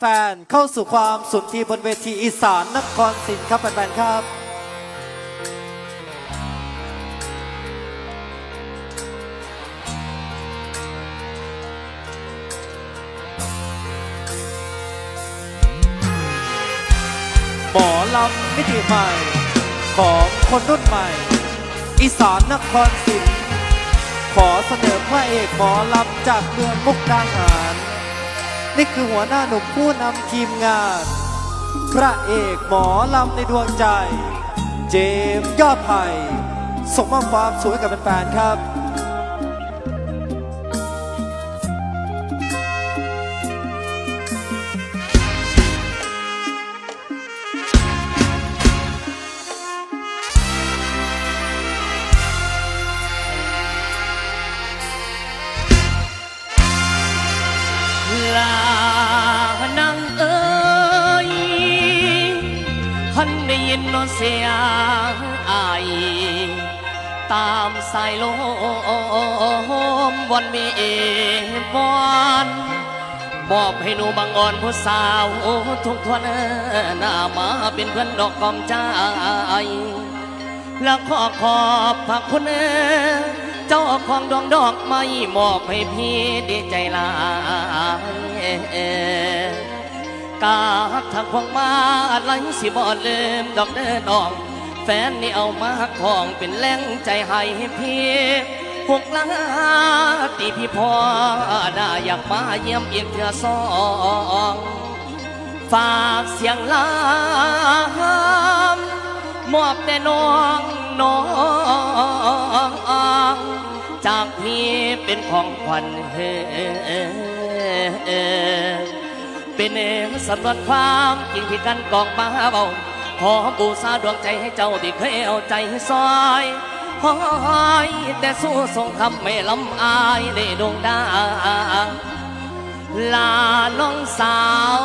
แฟนเข้าสู่ความสุนทีบนเวทีอีสานนครศรีครับแฟนๆครับ หมอลำมิติใหม่ ของคนรุ่นใหม่ อีสานนครศรีขอเสนอพระเอกหมอลำจากเมืองมุกดาหาร นี่คือหัวหน้าหนุ่มผู้นำทีมงาน พระเอกหมอลำในดวงใจ เจมส์ยอดไผ่ส่งมอบความสวยกับแฟนๆครับ คันได้ยินโนเสียงอายตามสายลมวันมีเมวอนมอบให้หนูบางอ่อนผู้สาวทุกทวนหน้ามาเป็นเพื่อนดอกกอมใจและขอขอบพระคุณเจ้าของดวงดอกไม้มอบให้พี่ดีใจลาย กาทักควงมาอะไหลสิบ่ลืมดอกเดินดอง แฟนนี่เอามาของเป็นแรงใจให้พี่พวกลาตีพี่พอได้อยากมาเยี่ยมอีกเทื่อสองฝากเสียงลามมอบแต่น้องน้องจากพี่เป็นของขวัญเฮ เป็นเองสันวนความจริงที่กันกองมาเบาขอมบูชาดวงใจให้เจ้าที่เคยเอาใจซอยหอยแต่สู้ทรงคำไม่ลำอายในดวงดาลาน้องสาว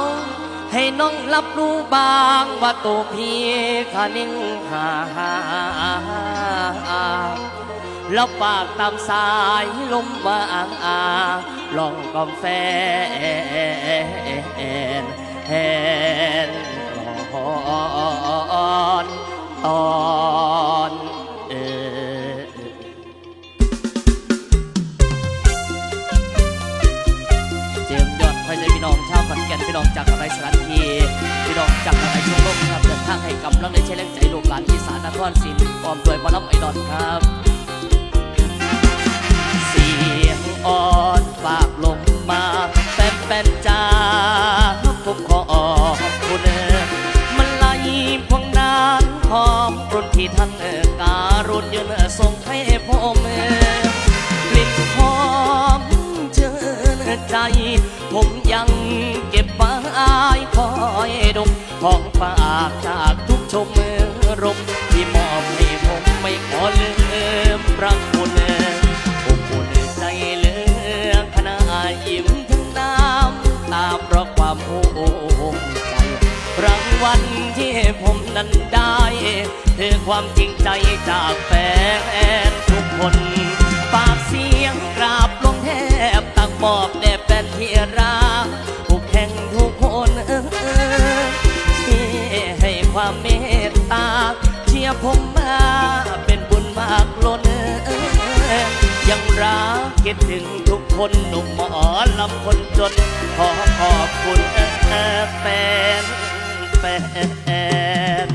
ให้น้องรับรู้บ้างว่าตัวพี่ขานิ่งหา แล้วปากตามสายลมมาอ่างอาลองกอมแฟนแฮนตอนตอนเอเจมยอดคอยใจพี่น้องชาวขอนแก่นพี่น้องจากอะไรสานทีพี่น้องจากอะไรช่วงโลกครับเดินทางให้กำลังได้ใช้แรงใจลูกหลานที่สารนครศรีพร้อมด้วยบอลลัมไอดอลครับ การุณยืนส่งให้พ่อแม่กลิ่นหอมเชิญใจ ผมยังเก็บไว้คอยดมของฝากจากทุกชมรมที่มอบให้ผมไม่ขอลืม ผมนั้นได้คือความจริงใจจากแฟนทุกคนฝากเสียงกราบลงแทบตักมอบแด่แฟนที่รักผู้แข่งทุกคนเออที่ให้ความเมตตาเชียร์ผมมาเป็นบุญมากล้นเออยังรักคิดถึงทุกคนหนุ่มหมอลำคนจนขอขอบคุณแฟน แฟน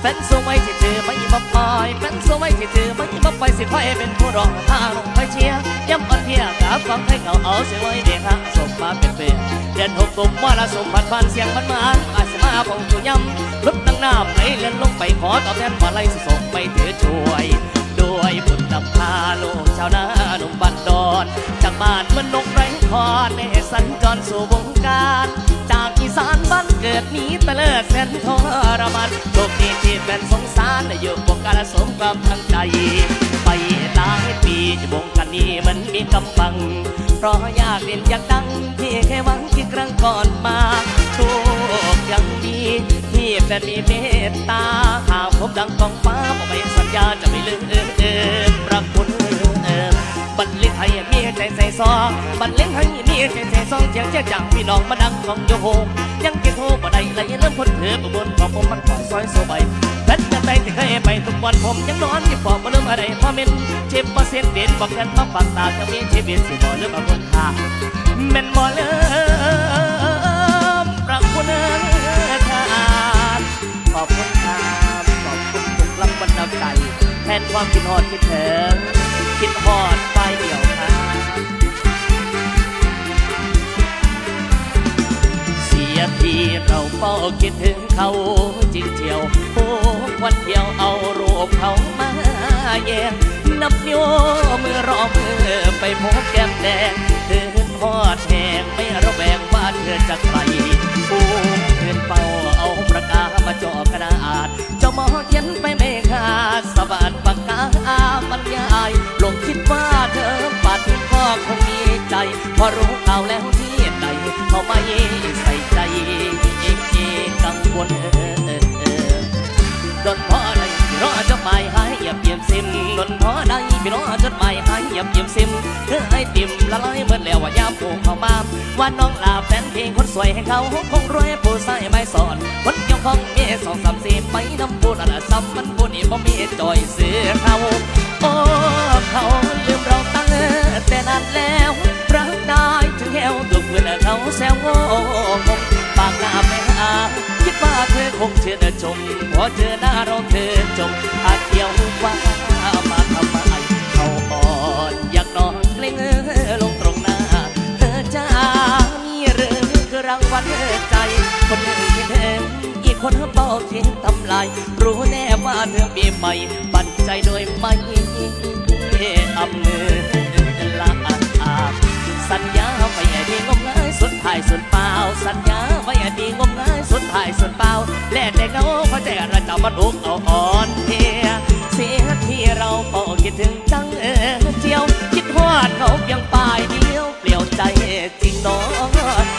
แฟนสวยที่เธอไม่มาปล่อยแฟนสวยที่เธอไม่มาปล่อยสิคอยเป็นผู้รองทางคอยเชียร์ย้ำอ่อนเพียกับฟังให้เขาเอาเสียไว้เด็กฮะสมมาเป็นเพื่อนเดือนหกกุมว่าละสมพันพันเสียงมันมาอาจจะมาของตัวย้ำลดตั้งน้ำไหลเล่นลงไปขอตอบแทนมาไล่ส่งไปเถือช่วยด้วยบุญนำพาลูกชาวนาหนุ่มบันดอนจากบ้านมืองนกแรงคอนในสัญจรสู่วงการ จากอีสานบ้านเกิดหนี้ตะเลิดแสนทรมานโชคดีที่เป็นสงสารได้อยู่วงการสมความทั้งใจ ไปหลายปีวงการนี้มันมีกำบัง เพราะอยากเด่นอยากดังที่แค่หวังที่ครั้งก่อนมา โชคยังดีที่แฟนมีเมตตาหากผมดังกองฟ้าบอกไปสัญญาจะไม่ลืมเอิมรักคุณ บันเลงให้มีใจใส่ซองบันเลงให้มีใจใส่ซองเสียงเจ้าจังพี่น้องมาดังของโยโฮยังเกินโทบ่ได้เลยเริ่มพ้นเถือบนของผมมันปล่อยซอยโซใบแพทกันไปที่เคยไปทุกวันผมยังนอนที่ปอกมาเริ่มอะไรพอเม็นเจ็บเปอร์เซ็นเด่นบอกกันมาปากตาจะมีชีวิตสิบ่เริ่มมาบนทางแม่นบ่เริ่มรักคนเอิ้นทานขอบคุณครับขอบคุณทุกกำลังบันดาลใจแทนความคิดฮอดคิดถึง คิดฮอดไปเดียวครับเสียทีเราเฝ้าคิดถึงเขาจริงเที่ยวโอ้วันเที่ยวเอารูปเขามาแย่งนับนิ้วมือรอมือไปพบแก้มแดงถึงฮอดแหงไม่ระแวงว่าเธอจะไปปูเพื่อนเป่าเอาประกามาจ่อกระดาษเจ้าหมอเขียนไป พอรู้ข่าวแล้วที่ใดเขาไม่ใส่ใจกังวลเออเออเออดนพอใดพี่รอจดหมายหายอย่าเปลี่ยนซิมดนพอใดพี่รอจดหมายหายอย่าเปลี่ยนซิมเธอให้ติ่มละลายเบิดแล้วว่ายามผูกเข้ามาว่าน้องลาแฟนเพลงคนสวยให้เขาคงรวยผู้ใส่ไม่สอนคนเกี่ยวข้องเมีสองสามสี่ไปน้ำปูนอะไรซ้ำมันปูนี่บ่มีจอยเสือเขาโอ้เขาลืมเราตั้งแต่นานแล้ว เขาแซวโง่งปากหน้าไปหาคิดว่าเธอคงเชื่อชมพอเจอหน้าเราเธอจมอาเที่ยวว่ามาทำไมเขาอ่อนอยากนอนเกรงเธอลงตรงหน้า เธอจะมีหรือคือรางวัลใจ คนหนึ่งที่เธออีกคนเป่าทิ้งทำลายรู้แน่ว่าเธอมีใหม่ปันใจโดยไม่อำเนอละอาสัญญาไว้ ดีงมงายสุดท้ายสุดเปล่า สัญญาไว้ดีงมงายสุดท้ายสุดเปล่าแลกแต่เงาเขาใจระเจ้ามันอุกเอาอ่อนเทียเสียที่เราเป่าคิดถึงจังเออเที่ยว คิดฮอดเขาเพียงปลายเดียวเปลี่ยวใจจริงน้อง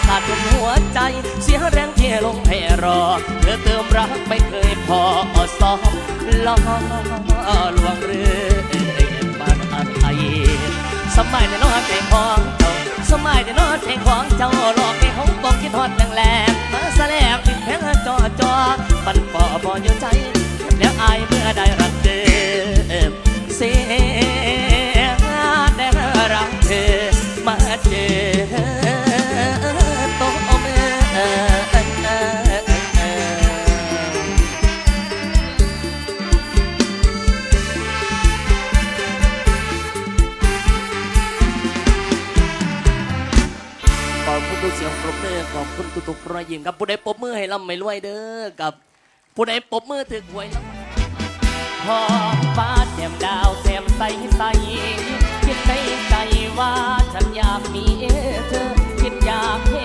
ขาดทุนหัวใจ เสียแรงเทลงให้รอ เธอเติมรักไม่เคยพอสองล้อลวงเรือบ้านอะไร สมัยแต่นอนเพลงของเจ้าสมัยแต่นอนเพลงของเจ้าหลอกให้ของบอกคิดฮอดแรงแรงมาแสลบติดแพงจอจอปันปอบออยู่ใจ แล้วอายเมื่อได้รักเธอเสียงได้รักเธอ คุณตุกรอยยิ้มครับผู้ใดปบมือให้ลำไม่รวยเด้อกับ ผู้ใดปบมือถือหวยล้ำพอฟ้าแจ่มดาวแจ่มใสใสคิดในใจว่าฉันอยากมีเธอคิดอยากเห็น